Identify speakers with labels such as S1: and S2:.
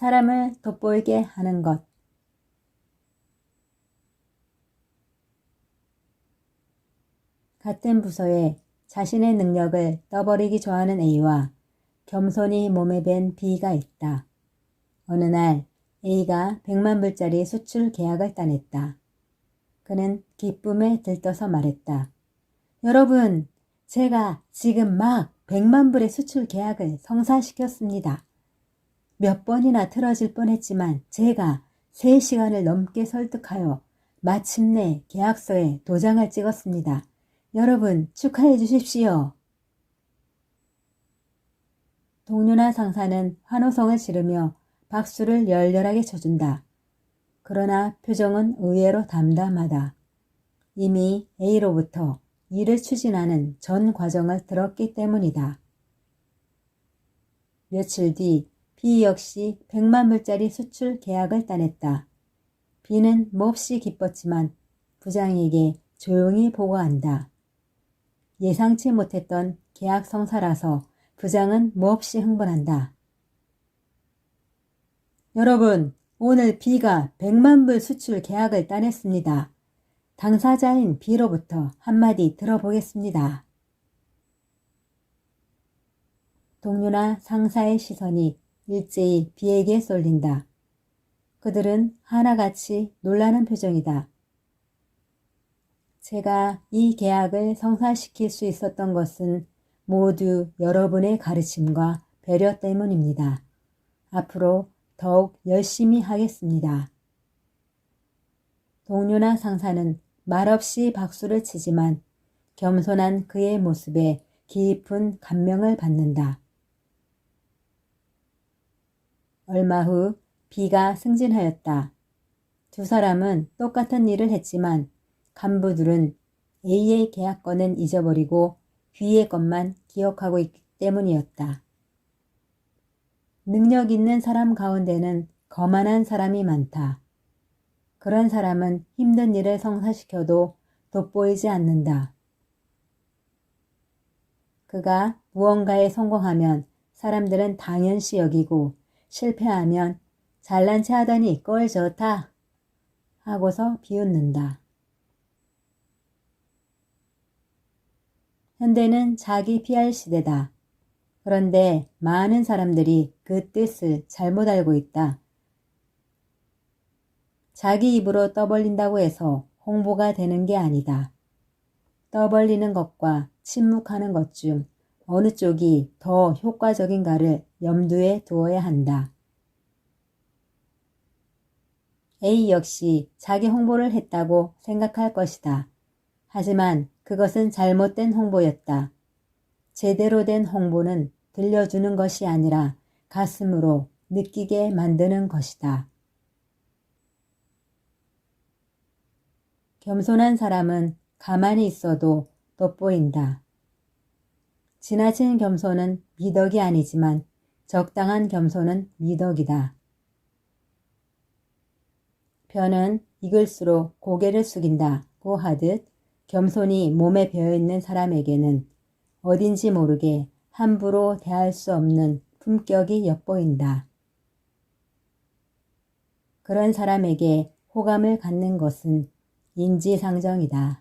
S1: 사람을 돋보이게 하는 것. 같은 부서에 자신의 능력을 떠버리기 좋아하는 A와 겸손히 몸에 밴 B가 있다. 어느 날 A가 100만 불짜리 수출 계약을 따냈다. 그는 기쁨에 들떠서 말했다. 여러분, 제가 지금 막 100만 불의 수출 계약을 성사시켰습니다. 몇 번이나 틀어질 뻔했지만 제가 3시간을 넘게 설득하여 마침내 계약서에 도장을 찍었습니다. 여러분 축하해 주십시오. 동료나 상사는 환호성을 지르며 박수를 열렬하게 쳐준다. 그러나 표정은 의외로 담담하다. 이미 A로부터 일을 추진하는 전 과정을 들었기 때문이다. 며칠 뒤 B 역시 100만 불짜리 수출 계약을 따냈다. B는 몹시 기뻤지만 부장에게 조용히 보고한다. 예상치 못했던 계약 성사라서 부장은 몹시 흥분한다. 여러분, 오늘 B가 100만 불 수출 계약을 따냈습니다. 당사자인 B로부터 한마디 들어보겠습니다. 동료나 상사의 시선이 일제히 B에게 쏠린다. 그들은 하나같이 놀라는 표정이다. 제가 이 계약을 성사시킬 수 있었던 것은 모두 여러분의 가르침과 배려 때문입니다. 앞으로 더욱 열심히 하겠습니다. 동료나 상사는 말없이 박수를 치지만 겸손한 그의 모습에 깊은 감명을 받는다. 얼마 후 B가 승진하였다. 두 사람은 똑같은 일을 했지만 간부들은 A의 계약권은 잊어버리고 B의 것만 기억하고 있기 때문이었다. 능력 있는 사람 가운데는 거만한 사람이 많다. 그런 사람은 힘든 일을 성사시켜도 돋보이지 않는다. 그가 무언가에 성공하면 사람들은 당연시 여기고 실패하면 잘난 체 하더니 꼴 좋다 하고서 비웃는다. 현대는 자기 PR 시대다. 그런데 많은 사람들이 그 뜻을 잘못 알고 있다. 자기 입으로 떠벌린다고 해서 홍보가 되는 게 아니다. 떠벌리는 것과 침묵하는 것 중 어느 쪽이 더 효과적인가를 염두에 두어야 한다. A 역시 자기 홍보를 했다고 생각할 것이다. 하지만 그것은 잘못된 홍보였다. 제대로 된 홍보는 들려주는 것이 아니라 가슴으로 느끼게 만드는 것이다. 겸손한 사람은 가만히 있어도 돋보인다. 지나친 겸손은 미덕이 아니지만 적당한 겸손은 미덕이다. 변은 익을수록 고개를 숙인다고 하듯 겸손이 몸에 배어있는 사람에게는 어딘지 모르게 함부로 대할 수 없는 품격이 엿보인다. 그런 사람에게 호감을 갖는 것은 인지상정이다.